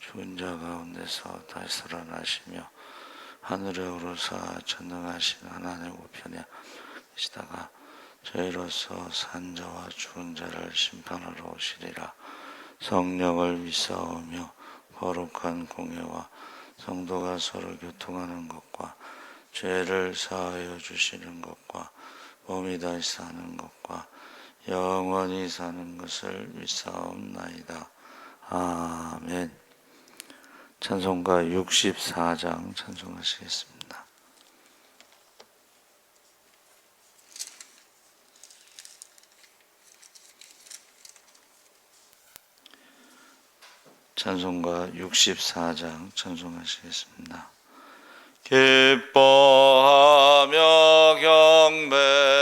죽은 자 가운데서 다시 살아나시며 하늘에 오르사 전능하신 하나님 우편에 계시다가 저희로서 산자와 죽은 자를 심판하러 오시리라 성령을 믿사오며 거룩한 공예와 성도가 서로 교통하는 것과 죄를 사하여 주시는 것과 몸이 다시 사는 것과 영원히 사는 것을 믿사옵나이다. 아멘. 찬송가 64장 찬송하시겠습니다. 찬송가 64장 찬송하시겠습니다. 기뻐하며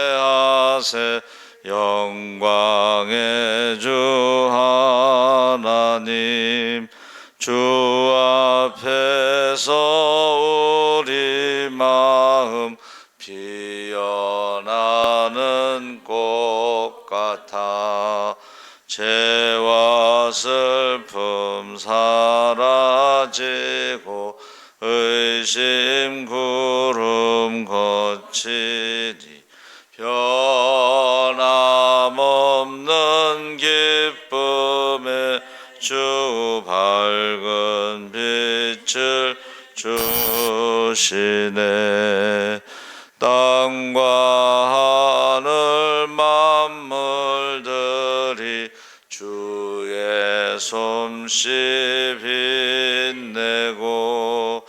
경배하세 영광의 주 주시네. 땅과 하늘 만물들이 주의 솜씨 빛내고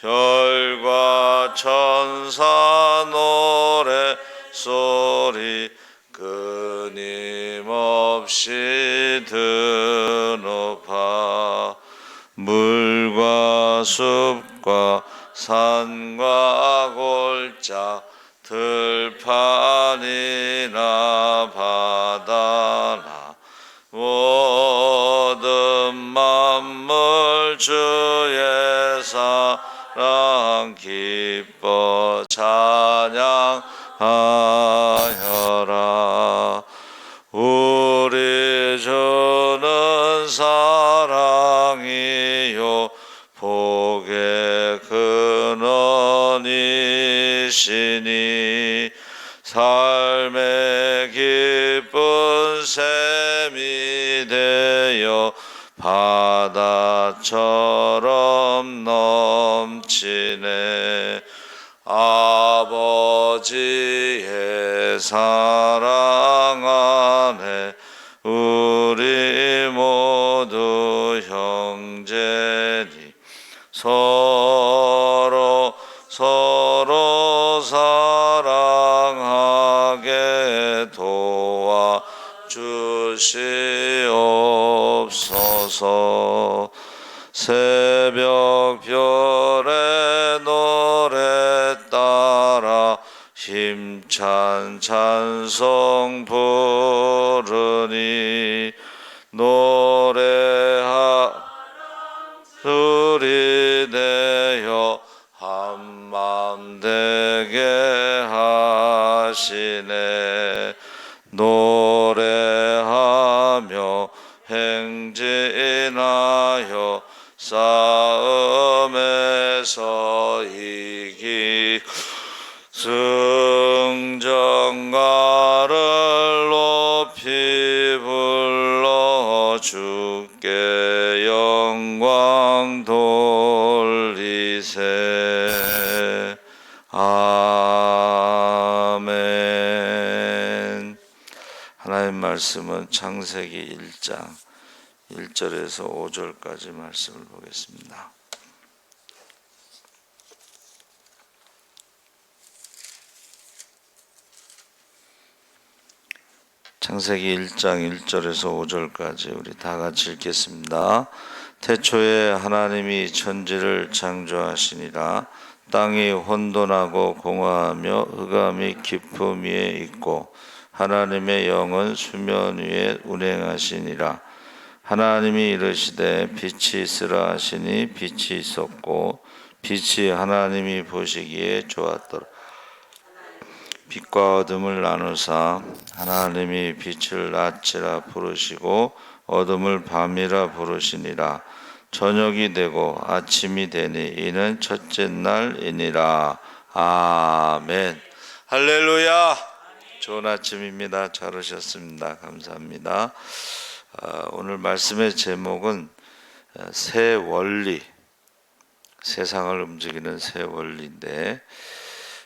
별과 천사 노래 소리 끊임없이 드높아 물과 숲과 기쁜 샘이 되어 바다처럼 넘치네. 아버지의 사 주 말씀은 창세기 1장 1절에서 5절까지 말씀을 보겠습니다. 창세기 1장 1절에서 5절까지 우리 다 같이 읽겠습니다. 태초에 하나님이 천지를 창조하시니라 땅이 혼돈하고 공허하며 흑암이 깊음 위에 있고 하나님의 영은 수면 위에 운행하시니라. 하나님이 이르시되 빛이 있으라 하시니 빛이 있었고 빛이 하나님이 보시기에 좋았더라 빛과 어둠을 나누사 하나님이 빛을 낮이라 부르시고 어둠을 밤이라 부르시니라. 저녁이 되고 아침이 되니 이는 첫째 날이니라. 아멘. 할렐루야 좋은 아침입니다 잘 오셨습니다 감사합니다 아, 오늘 말씀의 제목은 어, 새 원리 세상을 움직이는 새 원리인데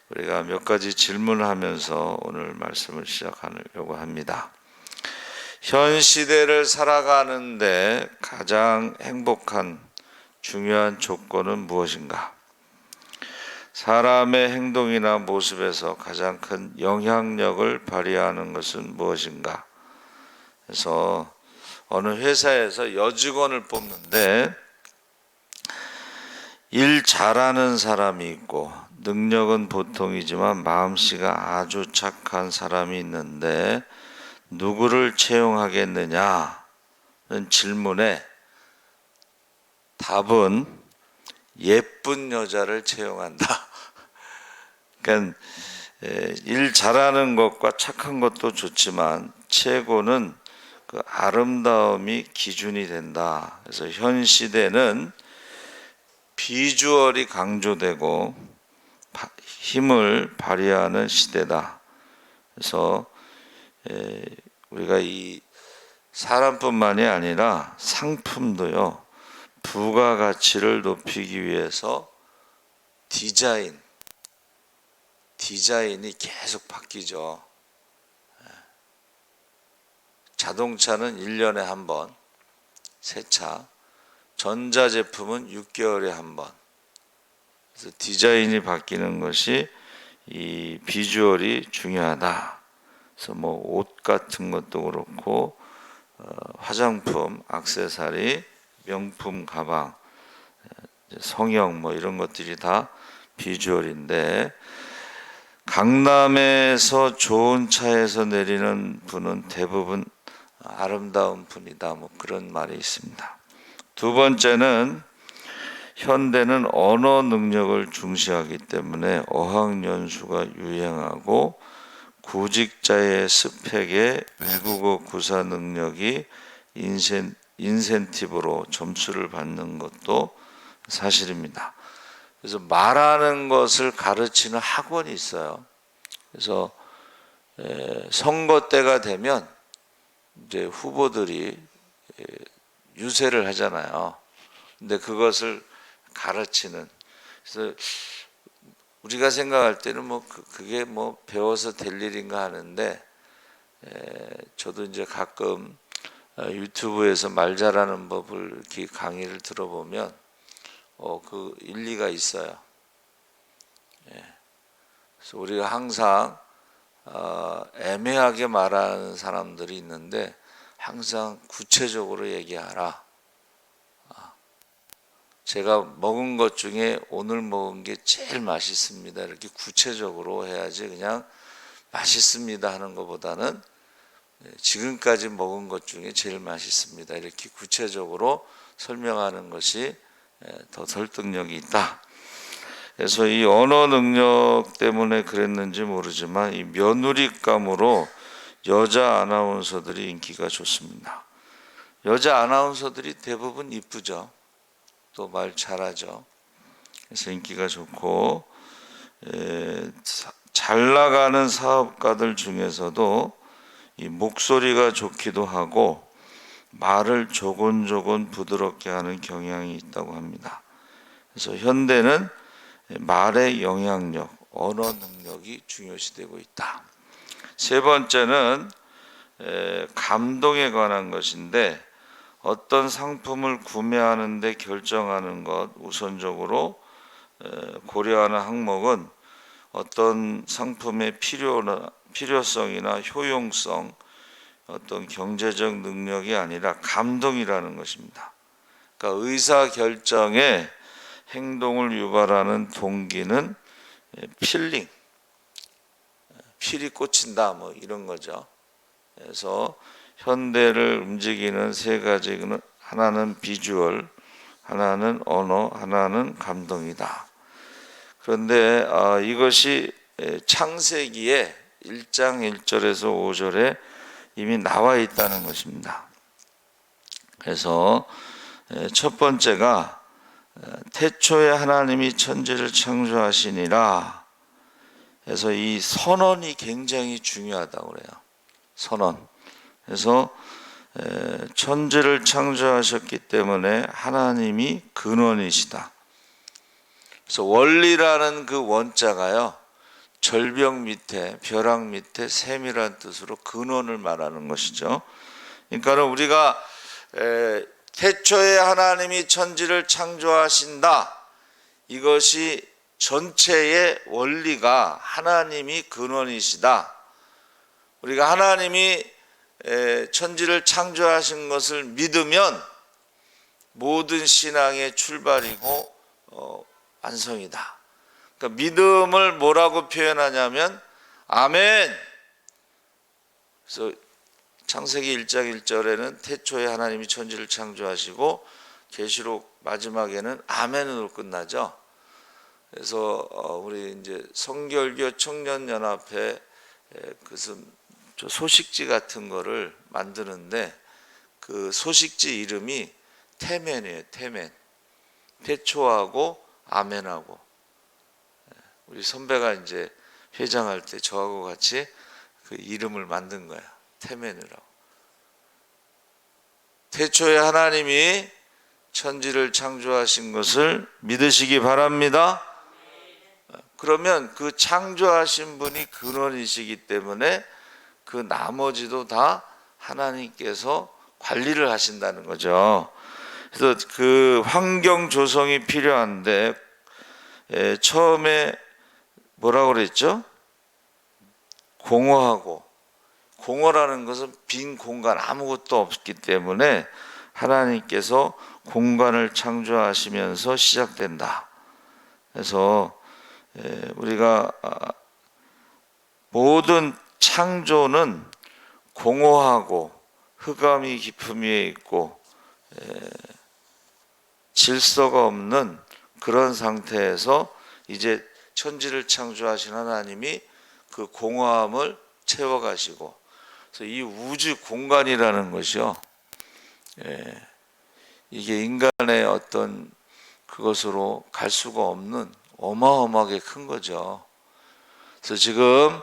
우리가 몇 가지 질문하면서 오늘 말씀을 시작하려고 합니다. 현 시대를 살아가는데 가장 행복한 중요한 조건은 무엇인가? 사람의 행동이나 모습에서 가장 큰 영향력을 발휘하는 것은 무엇인가? 그래서 어느 회사에서 여직원을 뽑는데 일 잘하는 사람이 있고 능력은 보통이지만 마음씨가 아주 착한 사람이 있는데 누구를 채용하겠느냐는 질문에 답은 예쁜 여자를 채용한다. 그러니까 에, 일 잘하는 것과 착한 것도 좋지만 최고는 그 아름다움이 기준이 된다. 그래서 현 시대는 비주얼이 강조되고 바- 힘을 발휘하는 시대다. 그래서 에, 우리가 이 사람뿐만이 아니라 상품도요 부가가치를 높이기 위해서 디자인 디자인이 계속 바뀌죠. 예. 자동차는 1년에 한 번, 세차, 전자제품은 6개월에 한 번. 그래서 디자인이 바뀌는 것이 이 비주얼이 중요하다. 그래서 뭐 옷 같은 것도 그렇고 어, 화장품, 액세서리, 명품 가방, 이제 성형 뭐 이런 것들이 다 비주얼인데 강남에서 좋은 차에서 내리는 분은 대부분 아름다운 분이다. 뭐 그런 말이 있습니다. 두 번째는 현대는 언어 능력을 중시하기 때문에 어학연수가 유행하고 구직자의 스펙에 외국어 구사 능력이 인센, 인센티브로 점수를 받는 것도 사실입니다. 그래서 말하는 것을 가르치는 학원이 있어요. 그래서 에, 선거 때가 되면 이제 후보들이 에, 유세를 하잖아요. 근데 그것을 가르치는 그래서 우리가 생각할 때는 뭐 그- 그게 뭐 배워서 될 일인가 하는데 에, 저도 이제 가끔 어, 유튜브에서 말 잘하는 법을 이렇게 강의를 들어보면 어, 그 일리가 있어요. 예. 그래서 우리가 항상 어, 애매하게 말하는 사람들이 있는데 항상 구체적으로 얘기하라. 아, 제가 먹은 것 중에 오늘 먹은 게 제일 맛있습니다. 이렇게 구체적으로 해야지 그냥 맛있습니다 하는 것보다는 예, 지금까지 먹은 것 중에 제일 맛있습니다. 이렇게 구체적으로 설명하는 것이 예, 더 설득력이 있다. 그래서 이 언어 능력 때문에 그랬는지 모르지만 이 며느리감으로 여자 아나운서들이 인기가 좋습니다. 여자 아나운서들이 대부분 이쁘죠. 또 말 잘하죠. 그래서 인기가 좋고 에, 사- 잘 나가는 사업가들 중에서도 이 목소리가 좋기도 하고 말을 조곤조곤 부드럽게 하는 경향이 있다고 합니다. 그래서 현대는 말의 영향력, 언어 능력이 중요시되고 있다. 세 번째는 에, 감동에 관한 것인데 어떤 상품을 구매하는데 결정하는 것 우선적으로 에, 고려하는 항목은 어떤 상품의 필요나 필요성이나 효용성, 어떤 경제적 능력이 아니라 감동이라는 것입니다. 그러니까 의사 결정에 행동을 유발하는 동기는 필링, 필이 꽂힌다 뭐 이런 거죠. 그래서 현대를 움직이는 세 가지는 하나는 비주얼, 하나는 언어, 하나는 감동이다. 그런데 아, 이것이 에, 창세기에 1장 1절에서 5절에 이미 나와 있다는 것입니다. 그래서 에, 첫 번째가 에, 태초에 하나님이 천지를 창조하시니라. 그래서 이 선언이 굉장히 중요하다고 그래요. 선언. 그래서 에, 천지를 창조하셨기 때문에 하나님이 근원이시다. 그래서 원리라는 그 원자가요. 절벽 밑에 벼락 밑에 샘이라는 뜻으로 근원을 말하는 것이죠. 그러니까 우리가 에, 태초에 하나님이 천지를 창조하신다. 이것이 전체의 원리가 하나님이 근원이시다. 우리가 하나님이 에, 천지를 창조하신 것을 믿으면 모든 신앙의 출발이고 어, 완성이다. 그러니까 믿음을 뭐라고 표현하냐면 아멘. 그래서 창세기 1장 1절에는 태초에 하나님이 천지를 창조하시고 계시록 마지막에는 아멘으로 끝나죠. 그래서 어, 우리 이제 성결교 청년 연합회 그슨 소식지 같은 거를 만드는데 그 소식지 이름이 태멘이에요. 태멘. 태초하고 아멘하고 우리 선배가 이제 회장할 때 저하고 같이 그 이름을 만든 거야. 태멘이라고. 태초에 하나님이 천지를 창조하신 것을 믿으시기 바랍니다. 그러면 그 창조하신 분이 근원이시기 때문에 그 나머지도 다 하나님께서 관리를 하신다는 거죠. 그래서 그 환경 조성이 필요한데 에, 처음에 뭐라고 그랬죠? 공허하고 공허라는 것은 빈 공간 아무것도 없기 때문에 하나님께서 공간을 창조하시면서 시작된다. 그래서 에, 우리가 아, 모든 창조는 공허하고 흑암이 깊음 위에 있고 에, 질서가 없는 그런 상태에서 이제 천지를 창조하신 하나님이 그 공허함을 채워가시고 그래서 이 우주 공간이라는 것이요. 예, 이게 인간의 어떤 그것으로 갈 수가 없는 어마어마하게 큰 거죠. 그래서 지금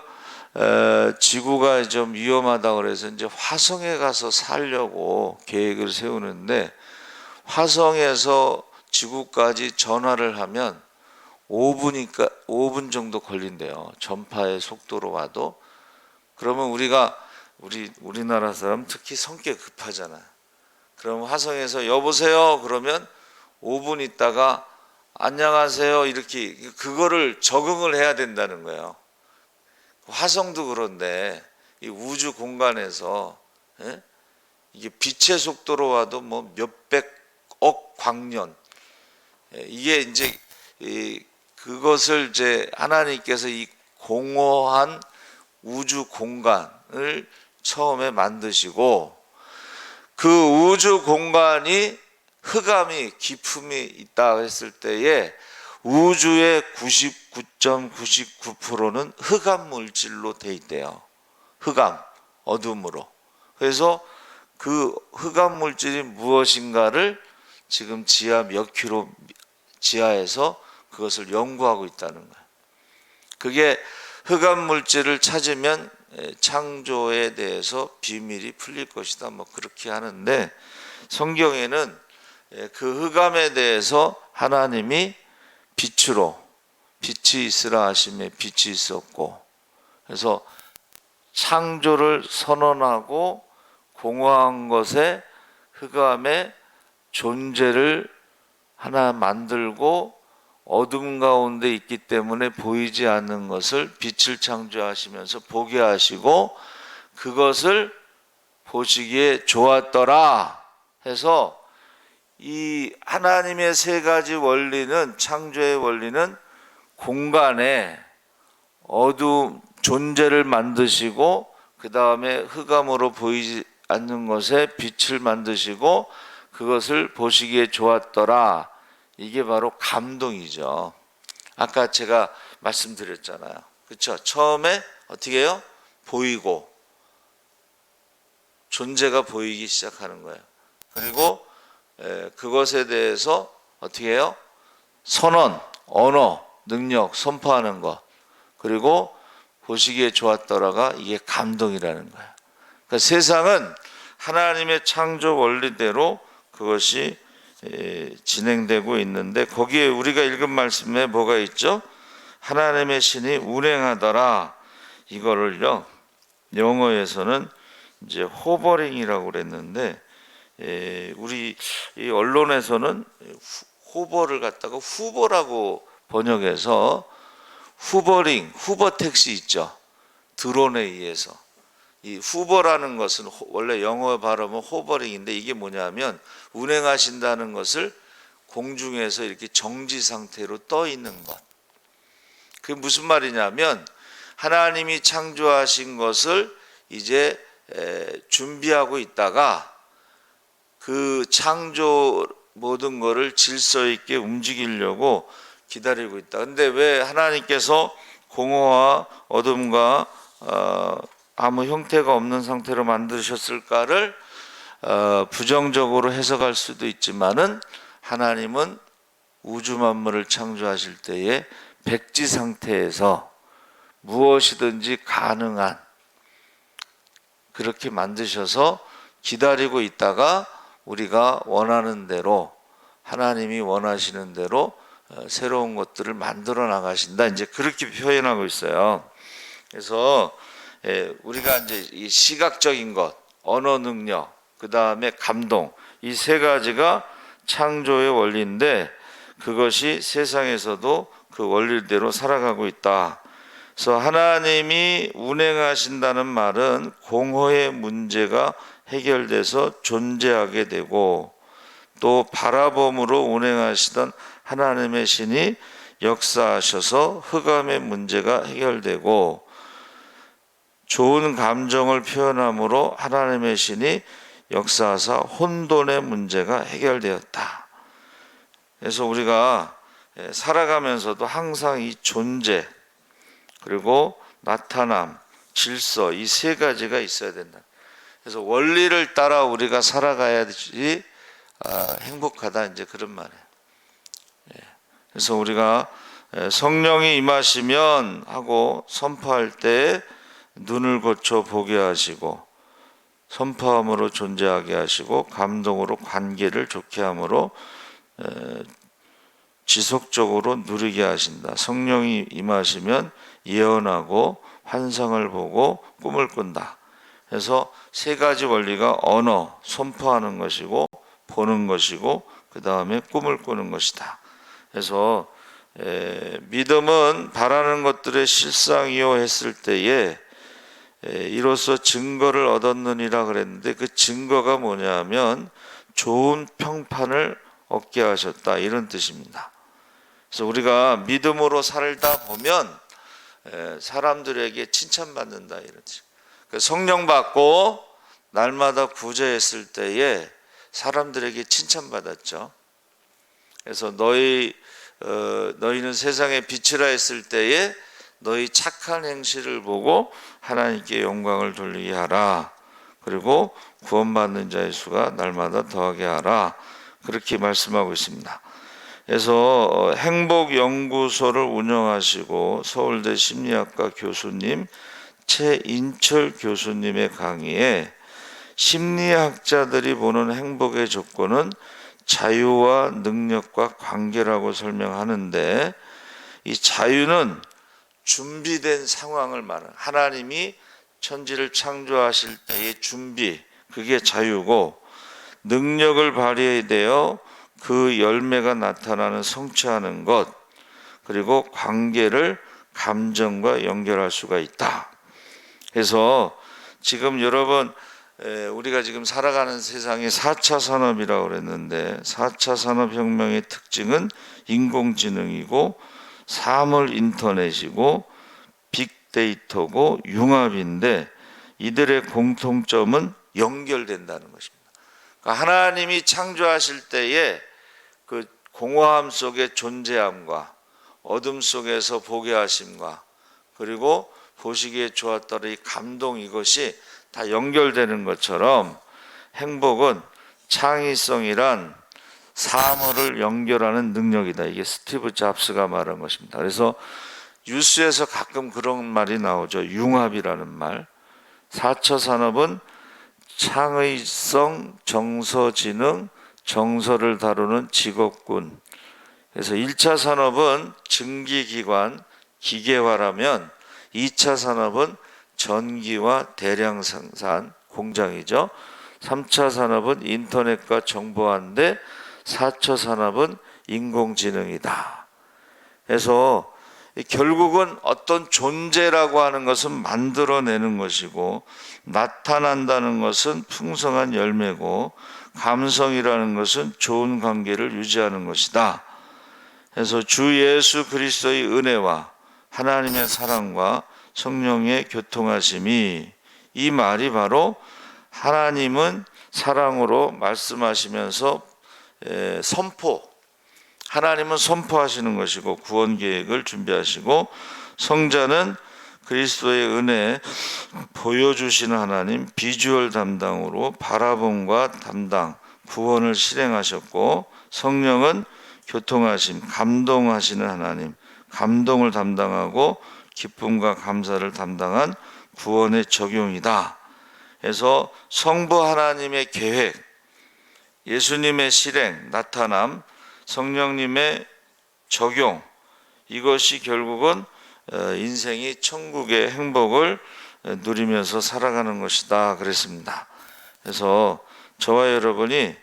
에, 지구가 좀 위험하다 그래서 이제 화성에 가서 살려고 계획을 세우는데 화성에서 지구까지 전화를 하면 5분이니까 5분 정도 걸린대요. 전파의 속도로 와도 그러면 우리가 우리 우리나라 사람 특히 성격 급하잖아. 그럼 화성에서 여보세요 그러면 5분 있다가 안녕하세요 이렇게 그거를 적응을 해야 된다는 거예요. 화성도 그런데 이 우주 공간에서 예? 이게 빛의 속도로 와도 뭐 몇백억 광년 예, 이게 이제 이 그것을 이제 하나님께서 이 공허한 우주 공간을 처음에 만드시고 그 우주 공간이 흑암이 깊음이 있다 했을 때에 우주의 99.99%는 흑암 물질로 돼 있대요. 흑암, 어둠으로. 그래서 그 흑암 물질이 무엇인가를 지금 지하 몇 킬로 지하에서 그것을 연구하고 있다는 거예요. 그게 흑암 물질을 찾으면 창조에 대해서 비밀이 풀릴 것이다. 뭐 그렇게 하는데 성경에는 그 흑암에 대해서 하나님이 빛으로 빛이 있으라 하심에 빛이 있었고 그래서 창조를 선언하고 공허한 것에 흑암의 존재를 하나 만들고 어둠 가운데 있기 때문에 보이지 않는 것을 빛을 창조하시면서 보게 하시고 그것을 보시기에 좋았더라 해서 이 하나님의 세 가지 원리는 창조의 원리는 공간에 어두움 존재를 만드시고 그 다음에 흑암으로 보이지 않는 것에 빛을 만드시고 그것을 보시기에 좋았더라. 이게 바로 감동이죠. 아까 제가 말씀드렸잖아요. 그렇죠? 처음에 어떻게 해요? 보이고 존재가 보이기 시작하는 거예요. 그리고 에, 그것에 대해서 어떻게 해요? 선언, 언어, 능력 선포하는 것. 그리고 보시기에 좋았더라가 이게 감동이라는 거예요. 그러니까 세상은 하나님의 창조 원리대로 그것이 에, 진행되고 있는데 거기에 우리가 읽은 말씀에 뭐가 있죠? 하나님의 신이 운행하더라. 이거를요 영어에서는 이제 호버링이라고 그랬는데 에, 우리 이 언론에서는 후- 호버를 갖다가 후보라고 번역해서 후버링 후버 택시 있죠? 드론에 의해서 이 후버라는 것은 호- 원래 영어 발음은 호버링인데 이게 뭐냐면 운행하신다는 것을 공중에서 이렇게 정지 상태로 떠 있는 것. 그게 무슨 말이냐면 하나님이 창조하신 것을 이제 에, 준비하고 있다가 그 창조 모든 것을 질서 있게 움직이려고 기다리고 있다. 근데 왜 하나님께서 공허와 어둠과 어, 아무 형태가 없는 상태로 만드셨을까를 어, 부정적으로 해석할 수도 있지만은 하나님은 우주 만물을 창조하실 때에 백지 상태에서 무엇이든지 가능한 그렇게 만드셔서 기다리고 있다가 우리가 원하는 대로 하나님이 원하시는 대로 어, 새로운 것들을 만들어 나가신다. 이제 그렇게 표현하고 있어요. 그래서 예, 우리가 이제 이 시각적인 것, 언어 능력, 그 다음에 감동 이 세 가지가 창조의 원리인데 그것이 세상에서도 그 원리대로 살아가고 있다. 그래서 하나님이 운행하신다는 말은 공허의 문제가 해결돼서 존재하게 되고 또 바라봄으로 운행하시던 하나님의 신이 역사하셔서 흑암의 문제가 해결되고 좋은 감정을 표현함으로 하나님의 신이 역사하사 혼돈의 문제가 해결되었다. 그래서 우리가 예, 살아가면서도 항상 이 존재 그리고 나타남, 질서 이 세 가지가 있어야 된다. 그래서 원리를 따라 우리가 살아가야지 아, 행복하다 이제 그런 말이에요. 예. 그래서 우리가 예, 성령이 임하시면 하고 선포할 때 눈을 고쳐 보게 하시고 선포함으로 존재하게 하시고 감동으로 관계를 좋게 함으로 에, 지속적으로 누리게 하신다. 성령이 임하시면 예언하고 환상을 보고 꿈을 꾼다. 그래서 세 가지 원리가 언어, 선포하는 것이고 보는 것이고 그 다음에 꿈을 꾸는 것이다. 그래서 에, 믿음은 바라는 것들의 실상이요 했을 때에 에, 이로써 증거를 얻었느니라 그랬는데 그 증거가 뭐냐면 좋은 평판을 얻게 하셨다 이런 뜻입니다. 그래서 우리가 믿음으로 살다 보면 에, 사람들에게 칭찬받는다 이런 뜻. 그 성령 받고 날마다 구제했을 때에 사람들에게 칭찬받았죠. 그래서 너희 어, 너희는 세상의 빛이라 했을 때에 너희 착한 행실을 보고 하나님께 영광을 돌리게 하라. 그리고 구원받는 자의 수가 날마다 더하게 하라. 그렇게 말씀하고 있습니다. 그래서 어, 행복연구소를 운영하시고 서울대 심리학과 교수님 최인철 교수님의 강의에 심리학자들이 보는 행복의 조건은 자유와 능력과 관계라고 설명하는데 이 자유는 준비된 상황을 말하는 하나님이 천지를 창조하실 때의 준비 그게 자유고 능력을 발휘되어 그 열매가 나타나는 성취하는 것 그리고 관계를 감정과 연결할 수가 있다. 그래서 지금 여러분 에, 우리가 지금 살아가는 세상이 4차 산업이라고 그랬는데 4차 산업혁명의 특징은 인공지능이고 사물 인터넷이고 빅데이터고 융합인데 이들의 공통점은 연결된다는 것입니다. 그러니까 하나님이 창조하실 때에 그 공허함 속의 존재함과 어둠 속에서 보게 하심과 그리고 보시기에 좋았더라 이 감동 이것이 다 연결되는 것처럼 행복은 창의성이란 사물을 연결하는 능력이다. 이게 스티브 잡스가 말한 것입니다. 그래서 뉴스에서 가끔 그런 말이 나오죠. 융합이라는 말. 4차 산업은 창의성, 정서지능, 정서를 다루는 직업군. 그래서 1차 산업은 증기기관, 기계화라면 2차 산업은 전기와 대량 생산 공장이죠. 3차 산업은 인터넷과 정보화인데 4차 산업은 인공지능이다. 그래서 결국은 어떤 존재라고 하는 것은 만들어내는 것이고 나타난다는 것은 풍성한 열매고 감성이라는 것은 좋은 관계를 유지하는 것이다. 그래서 주 예수 그리스도의 은혜와 하나님의 사랑과 성령의 교통하심이 이 말이 바로 하나님은 사랑으로 말씀하시면서 에, 선포 하나님은 선포하시는 것이고 구원 계획을 준비하시고 성자는 그리스도의 은혜 보여주시는 하나님 비주얼 담당으로 바라봄과 담당 구원을 실행하셨고 성령은 교통하심 감동하시는 하나님 감동을 담당하고 기쁨과 감사를 담당한 구원의 적용이다. 그래서 성부 하나님의 계획, 예수님의 실행, 나타남, 성령님의 적용 이것이 결국은 어, 인생이 천국의 행복을 어, 누리면서 살아가는 것이다 그랬습니다. 그래서 저와 여러분이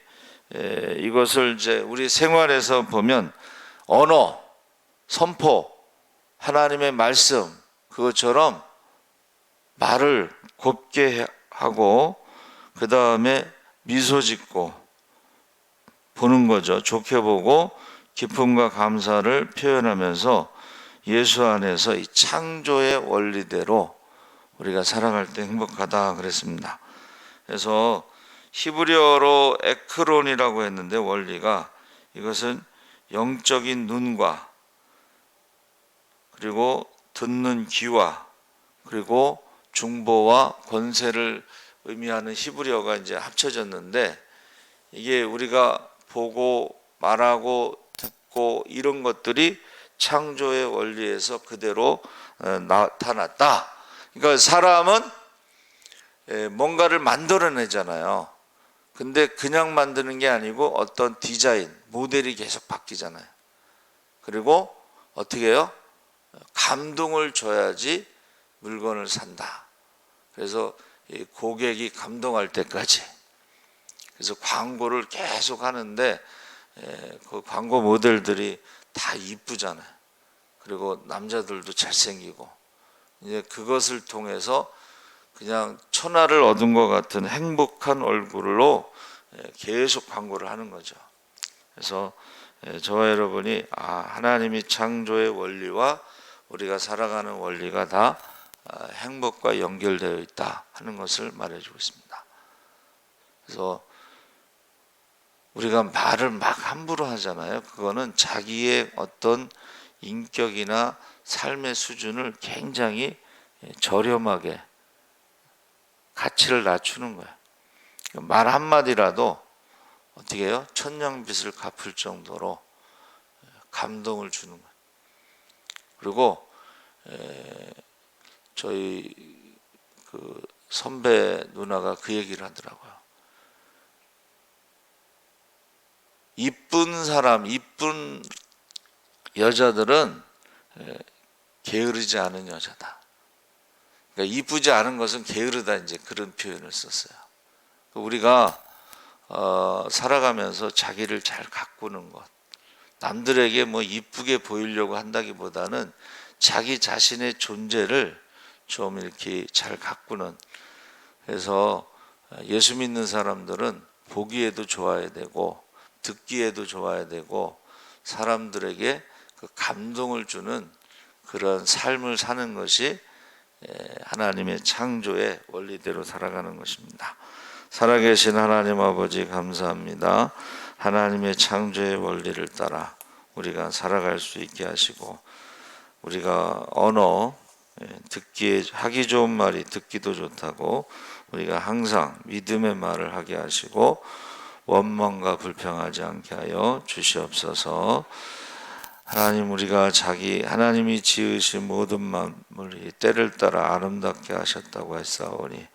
에, 이것을 이제 우리 생활에서 보면 언어, 선포, 하나님의 말씀 그것처럼 말을 곱게 하고 그 다음에 미소 짓고 보는 거죠. 좋게 보고 기쁨과 감사를 표현하면서 예수 안에서 이 창조의 원리대로 우리가 살아갈 때 행복하다 그랬습니다. 그래서 히브리어로 에크론이라고 했는데 원리가 이것은 영적인 눈과 그리고 듣는 귀와 그리고 중보와 권세를 의미하는 히브리어가 이제 합쳐졌는데 이게 우리가 보고 말하고 듣고 이런 것들이 창조의 원리에서 그대로 어, 나타났다. 그러니까 사람은 에, 뭔가를 만들어내잖아요. 근데 그냥 만드는 게 아니고 어떤 디자인, 모델이 계속 바뀌잖아요. 그리고 어떻게 해요? 감동을 줘야지 물건을 산다. 그래서 이 고객이 감동할 때까지. 그래서 광고를 계속 하는데 에, 그 광고 모델들이 다 이쁘잖아요. 그리고 남자들도 잘생기고 이제 그것을 통해서 그냥 천하를 얻은 것 같은 행복한 얼굴로 에, 계속 광고를 하는 거죠. 그래서 에, 저와 여러분이 아, 하나님이 창조의 원리와 우리가 살아가는 원리가 다 아, 행복과 연결되어 있다 하는 것을 말해주고 있습니다. 그래서 우리가 말을 막 함부로 하잖아요. 그거는 자기의 어떤 인격이나 삶의 수준을 굉장히 저렴하게 가치를 낮추는 거예요. 말 한마디라도 어떻게 해요? 천냥빚을 갚을 정도로 감동을 주는 거예요. 그리고 에, 저희 그 선배 누나가 그 얘기를 하더라고요. 이쁜 사람, 이쁜 여자들은 에, 게으르지 않은 여자다. 그러니까 이쁘지 않은 것은 게으르다 이제 그런 표현을 썼어요. 우리가 어, 살아가면서 자기를 잘 가꾸는 것, 남들에게 뭐 이쁘게 보이려고 한다기보다는 자기 자신의 존재를 좀 이렇게 잘 가꾸는 그래서 예수 믿는 사람들은 보기에도 좋아야 되고 듣기에도 좋아야 되고 사람들에게 그 감동을 주는 그런 삶을 사는 것이 에, 하나님의 창조의 원리대로 살아가는 것입니다. 살아계신 하나님 아버지 감사합니다. 하나님의 창조의 원리를 따라 우리가 살아갈 수 있게 하시고 우리가 언어 예, 듣기에 하기 좋은 말이 듣기도 좋다고 우리가 항상 믿음의 말을 하게 하시고 원망과 불평하지 않게 하여 주시옵소서. 하나님 우리가 자기 하나님이 지으신 모든 만물이 때를 따라 아름답게 하셨다고 했사오니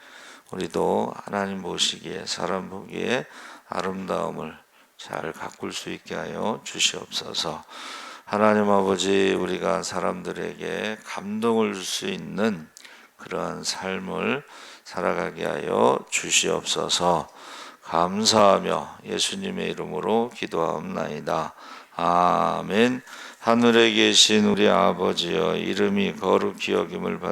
우리도 하나님 보시기에 사람 보기에 아름다움을 잘 가꿀 수 있게 하여 주시옵소서. 하나님 아버지 우리가 사람들에게 감동을 줄 수 있는 그러한 삶을 살아가게 하여 주시옵소서. 감사하며 예수님의 이름으로 기도하옵나이다. 아멘. 하늘에 계신 우리 아버지여 이름이 거룩히 여김을 받